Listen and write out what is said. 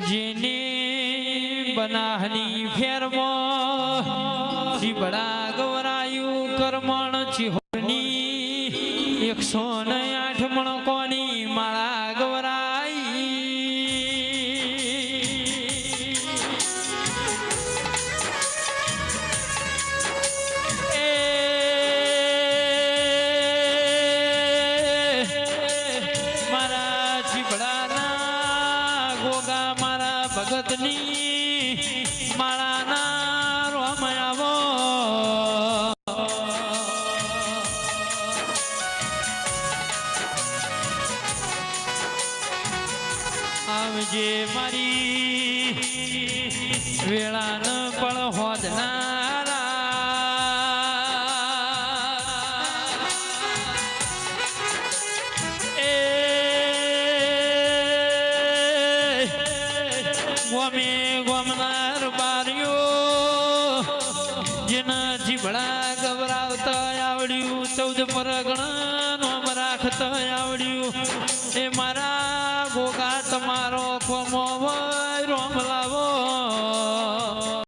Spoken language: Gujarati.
જેને બનાહની ફેરમાં જીબડા ગવરાયું કરમણ ચિહોરની એકસો ને આઠ મણકોની માળા ગવરાઈ એ મારા જીબડાના ગોગા મારા ભગતની માળાના રોમયાવો આવો. આવજે મારી વેળાન પણ હોદનારા ગોમે ગોમનાર બારીઓ, જેના જીભડા ગભરાવતા આવડ્યું, ચૌદ પરગણા નોમ રાખતા આવડ્યું. એ મારા ગોગા તમારો કોમો